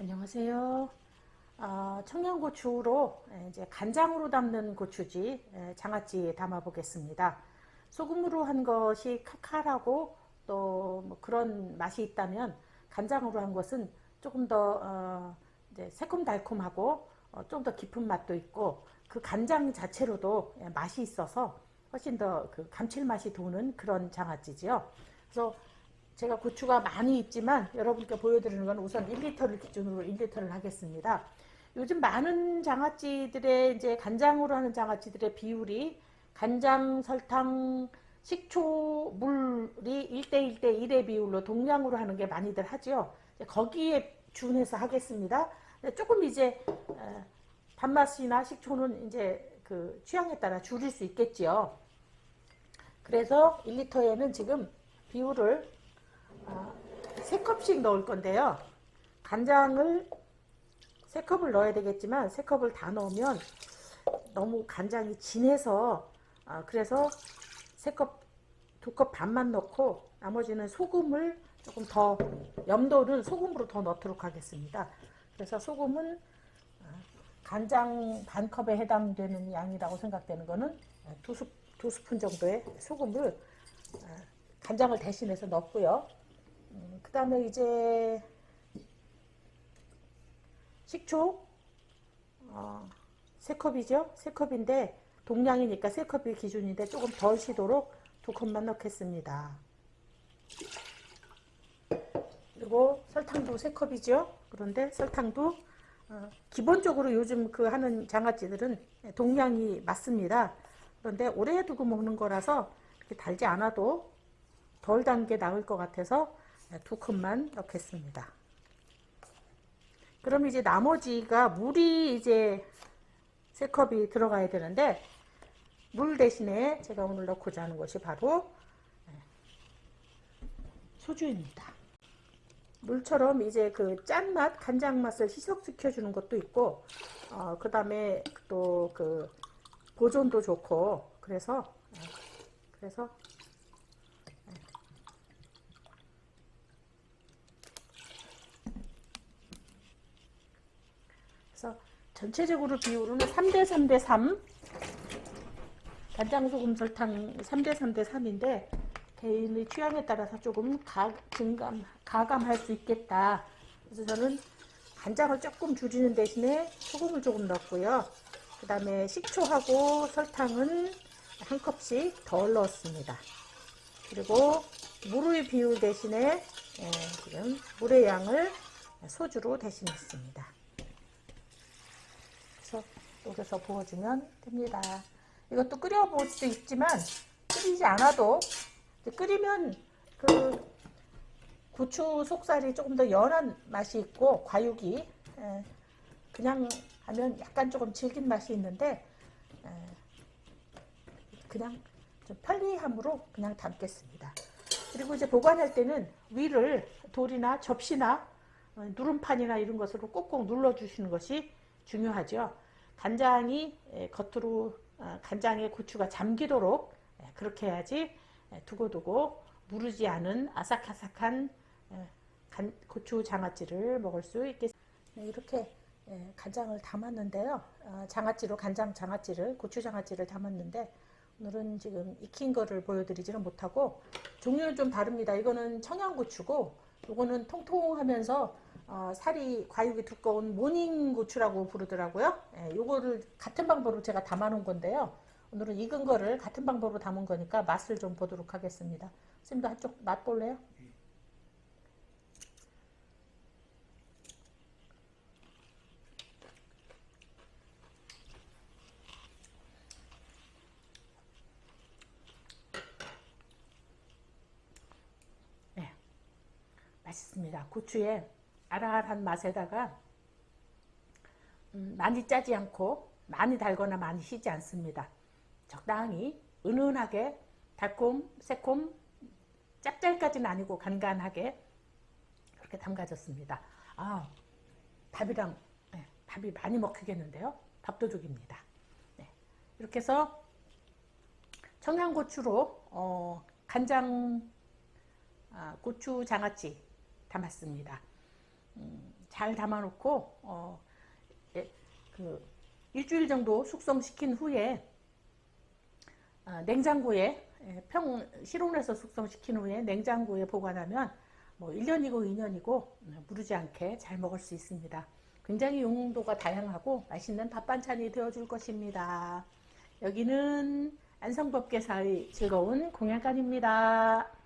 안녕하세요. 어, 청양고추로 에, 이제 간장으로 담는 고추지 에, 장아찌에 담아 보겠습니다. 소금으로 한 것이 칼칼하고 또 뭐 그런 맛이 있다면 간장으로 한 것은 조금 더 어, 새콤달콤하고 어, 좀더 깊은 맛도 있고 그 간장 자체로도 예, 맛이 있어서 훨씬 더 그 감칠맛이 도는 그런 장아찌지요. 그래서 제가 고추가 많이 있지만 여러분께 보여드리는 건 우선 1리터를 기준으로 1리터를 하겠습니다. 요즘 많은 장아찌들의 이제 간장으로 하는 장아찌들의 비율이 간장, 설탕, 식초, 물이 1대 1대 1의 비율로 동량으로 하는 게 많이들 하죠. 거기에 준해서 하겠습니다. 조금 이제 어, 단맛이나 식초는 이제 그 취향에 따라 줄일 수 있겠지요. 그래서 1리터에는 지금 비율을 어, 3컵씩 넣을 건데요. 간장을 3컵을 넣어야 되겠지만 3컵을 다 넣으면 너무 간장이 진해서 어, 그래서 3컵, 2컵 반만 넣고 나머지는 소금을 조금 더 염도는 소금으로 더 넣도록 하겠습니다. 그래서 소금은 어, 간장 반 컵에 해당되는 양이라고 생각되는 거는 두, 스, 두 스푼 정도의 소금을 어, 간장을 대신해서 넣고요. 음, 그 다음에 이제 식초 어, 3컵이죠. 3컵인데 동량이니까 3컵이 기준인데 조금 덜 시도록 두 컵만 넣겠습니다. 그리고 설탕도 3컵이죠. 그런데 설탕도 어, 기본적으로 요즘 그 하는 장아찌들은 동량이 맞습니다. 그런데 오래 두고 먹는 거라서 달지 않아도 덜 단 게 나을 것 같아서 두 컵만 넣겠습니다. 그럼 이제 나머지가 물이 이제 세 컵이 들어가야 되는데 물 대신에 제가 오늘 넣고자 하는 것이 바로 소주입니다. 물처럼 이제 그 짠맛, 간장 맛을 희석시켜 주는 것도 있고, 어, 그 다음에 또 그 보존도 좋고, 그래서, 그래서 그래서 전체적으로 비율은 3대 3대 3 간장 소금 설탕 3대 3대 3인데 개인의 취향에 따라서 조금 가, 증감, 가감할 수 있겠다. 그래서 저는 간장을 조금 줄이는 대신에 소금을 조금 넣었고요. 그 다음에 식초하고 설탕은 한 컵씩 덜 넣었습니다. 그리고 물의 비율 대신에 예, 지금 물의 양을 소주로 대신했습니다. 녹여서 부어주면 됩니다. 이것도 끓여볼 수 있지만 끓이지 않아도 끓이면 그 고추 속살이 조금 더 연한 맛이 있고 과육이 에, 그냥 하면 약간 조금 질긴 맛이 있는데 에, 그냥 좀 편리함으로 그냥 담겠습니다. 그리고 이제 보관할 때는 위를 돌이나 접시나 어, 누름판이나 이런 것으로 꼭꼭 눌러 주시는 것이 중요하죠. 간장이 겉으로 어, 간장에 고추가 잠기도록 그렇게 해야지 두고두고 무르지 않은 아삭아삭한 고추 장아찌를 먹을 수 있겠습니다. 네, 이렇게 간장을 담았는데요. 어, 장아찌로 간장 장아찌를 고추 장아찌를 담았는데 오늘은 지금 익힌 거를 보여드리지는 못하고 종류는 좀 다릅니다. 이거는 청양고추고 이거는 통통하면서 어, 살이 과육이 두꺼운 모닝 고추라고 부르더라고요. 예, 요거를 같은 방법으로 제가 담아 놓은 건데요. 오늘은 익은 거를 같은 방법으로 담은 거니까 맛을 좀 보도록 하겠습니다. 선생님도 한쪽 맛 볼래요? 네, 맛있습니다. 고추에 알알한 맛에다가 음, 많이 짜지 않고 많이 달거나 많이 시지 않습니다. 적당히 은은하게 달콤, 새콤, 짭짤까지는 아니고 간간하게 그렇게 담가졌습니다. 아, 밥이랑 네, 밥이 많이 먹히겠는데요. 밥도둑입니다. 네, 이렇게 해서 청양고추로 어, 간장 아, 고추 장아찌 담았습니다. 음, 잘 담아놓고 어, 예, 그 일주일 정도 숙성시킨 후에 아, 냉장고에 예, 평 실온에서 숙성시킨 후에 냉장고에 보관하면 뭐 1년이고 2년이고 무르지 않게 잘 먹을 수 있습니다. 굉장히 용도가 다양하고 맛있는 밥 반찬이 되어줄 것입니다. 여기는 안성법계사의 즐거운 공양간입니다.